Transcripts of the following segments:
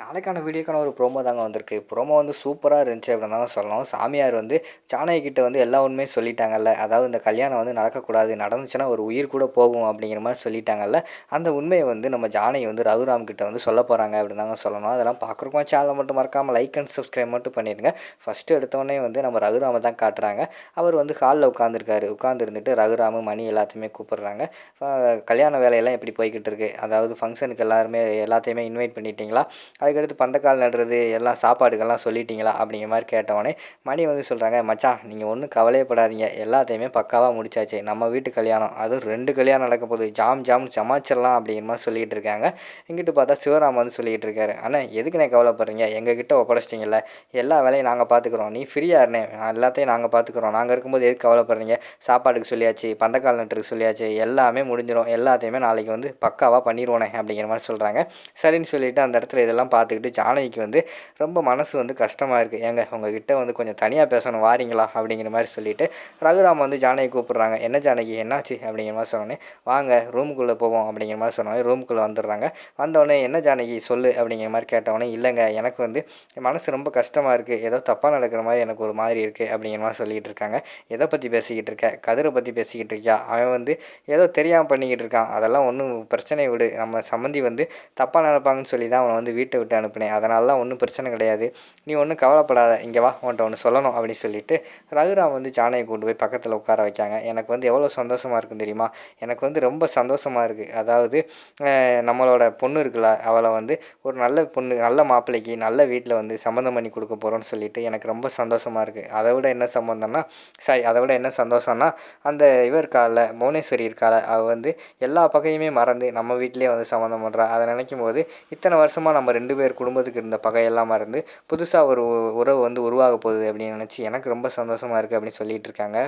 நாளைக்கான வீடியோக்கான ஒரு ப்ரோமோ தாங்க வந்திருக்கு. ப்ரோமோ வந்து சூப்பராக இருந்துச்சு அப்படின்னு தான் சொல்லணும். சாமியார் வந்து ஜானகி வந்து எல்லா உண்மையும் சொல்லிட்டாங்கல்ல. அதாவது இந்த கல்யாணம் வந்து நடக்கக்கூடாது. நடந்துச்சுன்னா ஒரு உயிர் கூட போகும் அப்படிங்கிற மாதிரி சொல்லிட்டாங்கல்ல. அந்த உண்மையை வந்து நம்ம ஜானகி வந்து ரகுராம் கிட்ட வந்து சொல்ல போகிறாங்க அப்படின்னு தாங்க சொல்லணும். அதெல்லாம் பார்க்குறப்போ சேனலை மட்டும் மறக்காமல் லைக் அண்ட் சப்ஸ்கிரைப் மட்டும் பண்ணிடுங்க. ஃபஸ்ட்டு எடுத்தோடனே வந்து நம்ம ரகுராமை தான் காட்டுறாங்க. அவர் வந்து ஹாலில் உட்காந்துருக்காரு உட்காந்துருந்துட்டு ரகுராமு மணி எல்லாத்தையுமே கூப்பிடுறாங்க. கல்யாண வேலையெல்லாம் எப்படி போய்கிட்டு இருக்கு? அதாவது ஃபங்க்ஷனுக்கு எல்லாருமே எல்லாத்தையுமே இன்வைட் பண்ணிட்டீங்களா? அதுக்கடுத்து பந்தக்கால் நடுறது எல்லாம் சாப்பாடுக்கெல்லாம் சொல்லிட்டீங்களா? அப்படிங்கிற மாதிரி கேட்டவொடனே மணி வந்து சொல்கிறாங்க மச்சான் நீங்கள் ஒன்றும் கவலையப்படாதீங்க. எல்லாத்தையுமே பக்காவாக முடிச்சாச்சு. நம்ம வீட்டு கல்யாணம். அதுவும் ரெண்டு கல்யாணம் நடக்க போகுது. ஜாம் ஜாம் சமாச்சிடலாம் அப்படிங்கிற மாதிரி சொல்லிகிட்டு இருக்காங்க. இங்கிட்டு பார்த்தா சிவராம் வந்து சொல்லிகிட்டு இருக்காரு அண்ணா எதுக்குண்ணே கவலைப்படுறீங்க? எங்ககிட்ட ஒப்படைச்சிட்டிங்கல்ல. எல்லா வேலையும் நாங்கள் பார்த்துக்குறோம் நீ ஃப்ரீயாக இருந்தேன் எல்லாத்தையும் நாங்கள் பார்த்துக்குறோம் நாங்கள் இருக்கும்போது எதுக்கு கவலைப்படுறீங்க? சாப்பாட்டுக்கு சொல்லியாச்சு பந்தக்கால் நட்டுருக்கு சொல்லியாச்சு. எல்லாமே முடிஞ்சிடும் எல்லாத்தையுமே நாளைக்கு வந்து பக்காவாக பண்ணிடுவோனே அப்படிங்கிற மாதிரி சொல்கிறாங்க சரின்னு சொல்லிட்டு அந்த இடத்துல இதெல்லாம் பார்த்துக்கிட்டு ஜானகிக்கு வந்து ரொம்ப மனசு வந்து கஷ்டமாக இருக்குது ஏங்க உங்ககிட்ட வந்து கொஞ்சம் தனியாக பேசணும் வாரீங்களா? அப்படிங்கிற மாதிரி சொல்லிட்டு ரகுராம் வந்து ஜானகி கூப்பிட்றாங்க. என்ன ஜானகி? என்னாச்சு? அப்படிங்கிற மாதிரி சொன்னோடனே வாங்க ரூமுக்குள்ளே போவோம். அப்படிங்கிற மாதிரி சொன்னோடனே ரூமுக்குள்ளே வந்துடுறாங்க. வந்தோடனே என்ன ஜானகி? சொல்லு. அப்படிங்கிற மாதிரி கேட்டவொடனே இல்லைங்க எனக்கு வந்து என் மனசு ரொம்ப கஷ்டமாக இருக்குது ஏதோ தப்பாக நடக்கிற மாதிரி எனக்கு ஒரு மாதிரி இருக்குது அப்படிங்கிற மாதிரி சொல்லிகிட்டு இருக்காங்க. எதை பற்றி பேசிக்கிட்டு இருக்க? கதிரை பற்றி பேசிக்கிட்டு இருக்கியா? அவன் வந்து ஏதோ தெரியாமல் பண்ணிக்கிட்டு இருக்கான். அதெல்லாம் ஒன்றும் பிரச்சனை விடு. நம்ம சம்மந்தி வந்து தப்பாக நடப்பாங்கன்னு சொல்லி தான் அவனை வந்து வீட்டை விட்டு அனுப்பினேன் அதனாலலாம் ஒன்றும் பிரச்சனை கிடையாது. நீ ஒன்றும் கவலைப்படாத. இங்கே வா உன்ட்ட ஒன்று சொல்லணும் அப்படின்னு சொல்லிட்டு ரகுராம் வந்து ஜானையை கொண்டு போய் பக்கத்தில் உட்கார வைக்காங்க. எனக்கு வந்து எவ்வளோ சந்தோஷமாக இருக்கும் தெரியுமா? எனக்கு வந்து ரொம்ப சந்தோஷமாக இருக்குது அதாவது நம்மளோட பொண்ணு இருக்குல்ல அவளை வந்து ஒரு நல்ல பொண்ணு நல்ல மாப்பிள்ளைக்கு நல்ல வீட்டில் வந்து சம்மந்தம் பண்ணி கொடுக்க போகிறோன்னு சொல்லிட்டு எனக்கு ரொம்ப சந்தோஷமாக இருக்குது அதை விட என்ன சம்மந்தம்னா சாரி அதை விட என்ன சந்தோஷம்னா அந்த இவர் இருக்கால புவனேஸ்வரி இருக்கால அவள் வந்து எல்லா பகையுமே மறந்து நம்ம வீட்டிலேயே வந்து சம்மந்தம் பண்ணுறா அதை நினைக்கும் போது இத்தனை வருஷமாக நம்ம ரெண்டு ரெண்டு பேர் குடும்பத்துக்கு இருந்த பகையெல்லாம் மறந்து புதுசாக ஒரு உறவு வந்து உருவாக போகுது அப்படின்னு நினச்சி எனக்கு ரொம்ப சந்தோஷமாக இருக்குது அப்படின்னு சொல்லிகிட்டு இருக்காங்க.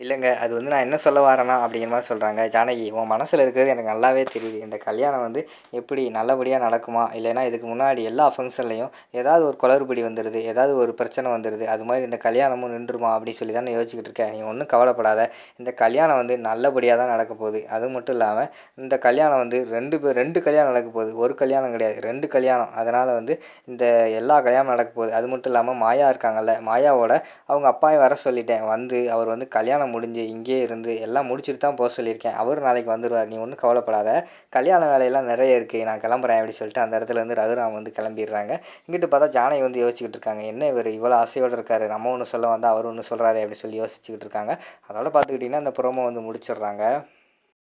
இல்லைங்க அது வந்து நான் என்ன சொல்ல வரேன்னா அப்படிங்கிற மாதிரி சொல்கிறாங்க ஜானகி உன் மனசில் இருக்கிறது எனக்கு நல்லாவே தெரியுது. இந்த கல்யாணம் வந்து எப்படி நல்லபடியாக நடக்குமா? இல்லைன்னா இதுக்கு முன்னாடி எல்லா ஃபங்க்ஷன்லையும் ஏதாவது ஒரு குளறுபடி வந்துடுது ஏதாவது ஒரு பிரச்சனை வந்துடுது அது மாதிரி இந்த கல்யாணமும் நின்றுமா? அப்படின்னு சொல்லி தான் நான் யோசிச்சுக்கிட்டு இருக்கேன். நீ ஒன்றும் கவலைப்படாத. இந்த கல்யாணம் வந்து நல்லபடியாக தான் நடக்க போகுது. அது மட்டும் இல்லாமல் இந்த கல்யாணம் வந்து ரெண்டு பேர் ரெண்டு கல்யாணம் நடக்க போகுது. ஒரு கல்யாணம் கிடையாது. ரெண்டு கல்யாணம். அதனால் வந்து இந்த எல்லா கல்யாணம் நடக்க போகுது. அது மட்டும் இல்லாமல் மாயா இருக்காங்கல்ல மாயாவோட அவங்க அப்பாவை வர சொல்லிட்டேன். வந்து அவர் வந்து கல்யாணம் முடிஞ்சு இங்கேயே இருந்து எல்லாம் முடிச்சுட்டு தான் போக சொல்லியிருக்கேன். அவர் நாளைக்கு வந்துடுவார் நீ ஒன்றும் கவலைப்படாத. கல்யாண வேலையெல்லாம் நிறைய இருக்குது நான் கிளம்புறேன் அப்படின்னு சொல்லிட்டு அந்த இடத்துல இருந்து ரகுராம் வந்து கிளம்பிடுறாங்க. இங்கிட்டு பார்த்தா ஜானகி வந்து யோசிச்சுக்கிட்டு இருக்காங்க. என்ன இவர் இவ்வளோ ஆசையோடு இருக்காரு? நம்ம ஒன்று சொல்ல வந்தால் அவர் ஒன்று சொல்கிறாரு அப்படின்னு சொல்லி யோசிச்சுக்கிட்டு இருக்காங்க. அதோட பார்த்துக்கிட்டிங்கன்னா அந்த ப்ரோமோ வந்து முடிச்சிடுறாங்க.